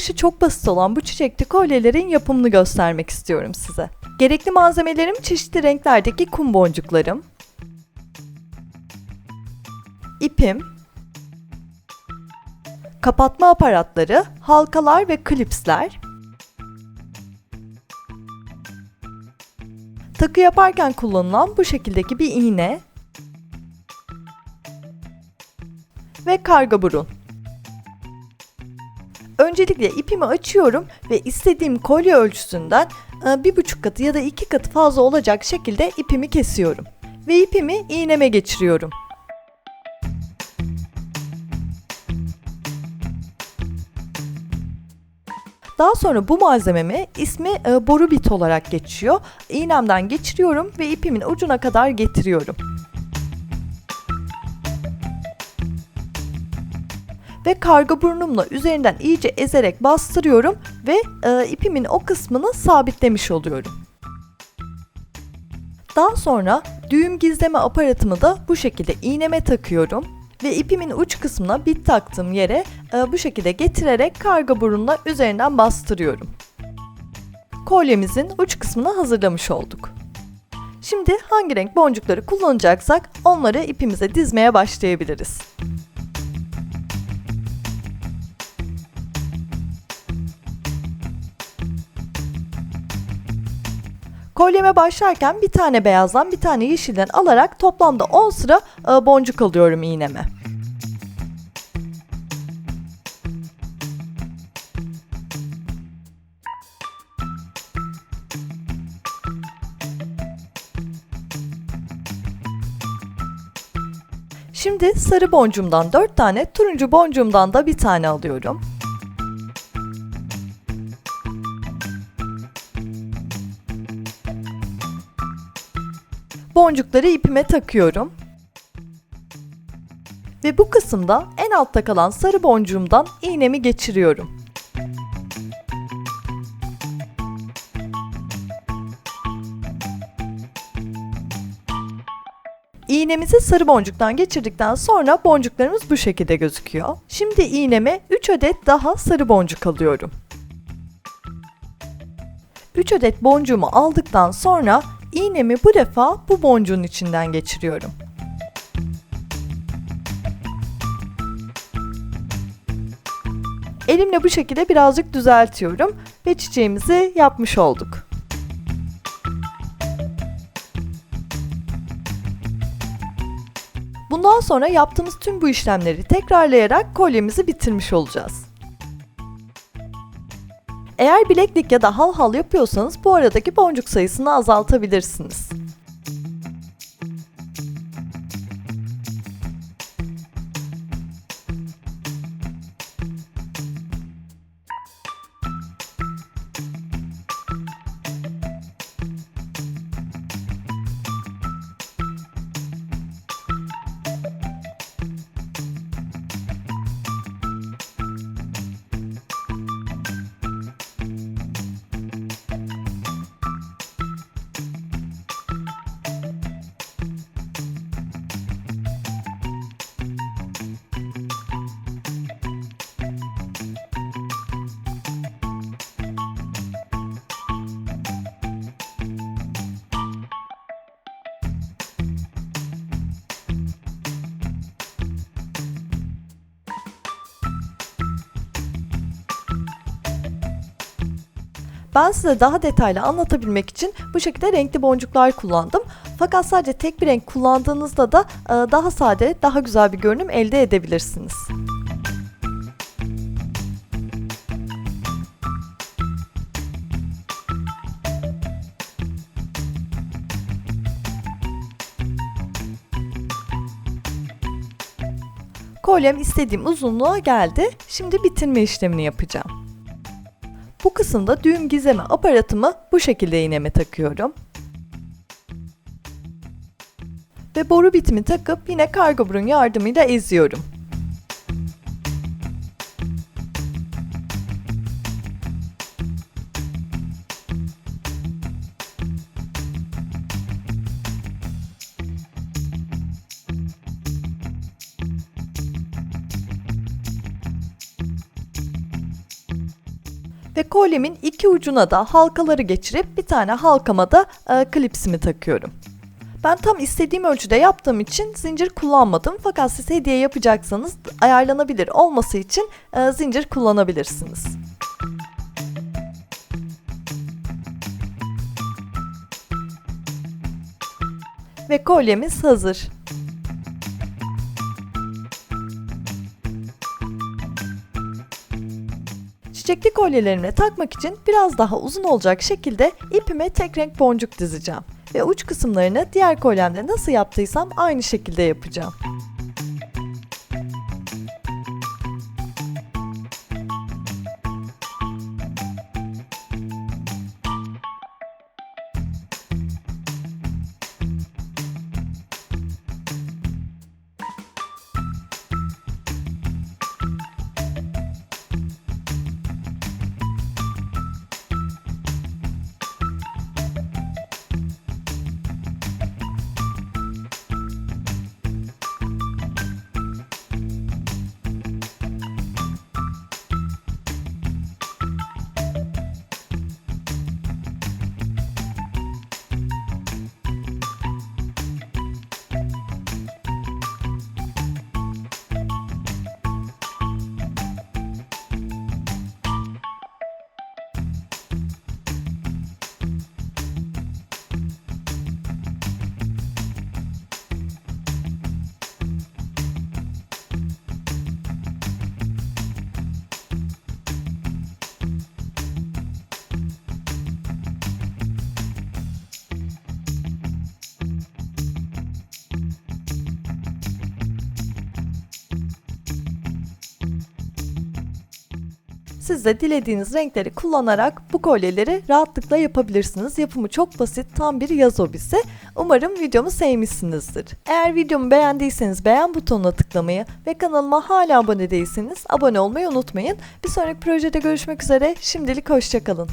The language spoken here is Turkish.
Yapılışı çok basit olan bu çiçekli kolyelerin yapımını göstermek istiyorum size. Gerekli malzemelerim çeşitli renklerdeki kum boncuklarım, ipim, kapatma aparatları, halkalar ve klipsler, takı yaparken kullanılan bu şekildeki bir iğne ve karga burun. Öncelikle ipimi açıyorum ve istediğim kolye ölçüsünden e, bir buçuk katı ya da iki katı fazla olacak şekilde ipimi kesiyorum. Ve ipimi iğneme geçiriyorum. Daha sonra bu malzememi ismi e, boru bit olarak geçiyor. İğnemden geçiriyorum ve ipimin ucuna kadar getiriyorum. Ve karga burnumla üzerinden iyice ezerek bastırıyorum ve e, ipimin o kısmını sabitlemiş oluyorum. Daha sonra düğüm gizleme aparatımı da bu şekilde iğneme takıyorum ve ipimin uç kısmına bit taktığım yere e, bu şekilde getirerek karga burunla üzerinden bastırıyorum. Kolyemizin uç kısmını hazırlamış olduk. Şimdi hangi renk boncukları kullanacaksak onları ipimize dizmeye başlayabiliriz. Kolyeme başlarken bir tane beyazdan bir tane yeşilden alarak toplamda 10 sıra e, boncuk alıyorum iğneme. Şimdi sarı boncuğumdan 4 tane, turuncu boncuğumdan da bir tane alıyorum. Boncukları ipime takıyorum. Ve bu kısımda en altta kalan sarı boncuğumdan iğnemi geçiriyorum. İğnemizi sarı boncuktan geçirdikten sonra boncuklarımız bu şekilde gözüküyor. Şimdi iğneme 3 adet daha sarı boncuk alıyorum. 3 adet boncuğumu aldıktan sonra İğnemi bu defa bu boncuğun içinden geçiriyorum. Elimle bu şekilde birazcık düzeltiyorum ve çiçeğimizi yapmış olduk. Bundan sonra yaptığımız tüm bu işlemleri tekrarlayarak kolyemizi bitirmiş olacağız. Eğer bileklik ya da hal hal yapıyorsanız bu aradaki boncuk sayısını azaltabilirsiniz. Ben size daha detaylı anlatabilmek için bu şekilde renkli boncuklar kullandım. Fakat sadece tek bir renk kullandığınızda da e, daha sade, daha güzel bir görünüm elde edebilirsiniz. Kolyem istediğim uzunluğa geldi. Şimdi bitirme işlemini yapacağım. Bu kısımda düğüm gizleme aparatımı bu şekilde iğneme takıyorum. Ve boru bitimi takıp yine kargo burun yardımıyla eziyorum. Ve kolyemin iki ucuna da halkaları geçirip bir tane halkama da e, klipsimi takıyorum. Ben tam istediğim ölçüde yaptığım için zincir kullanmadım fakat siz hediye yapacaksanız ayarlanabilir olması için e, zincir kullanabilirsiniz. Ve kolyemiz hazır. Çiçekli kolyelerimi takmak için biraz daha uzun olacak şekilde ipime tek renk boncuk dizeceğim. Ve uç kısımlarını diğer kolyemde nasıl yaptıysam aynı şekilde yapacağım. Siz de dilediğiniz renkleri kullanarak bu kolyeleri rahatlıkla yapabilirsiniz. Yapımı çok basit, tam bir yaz hobisi. Umarım videomu sevmişsinizdir. Eğer videomu beğendiyseniz beğen butonuna tıklamayı ve kanalıma hala abone değilseniz abone olmayı unutmayın. Bir sonraki projede görüşmek üzere. Şimdilik hoşçakalın.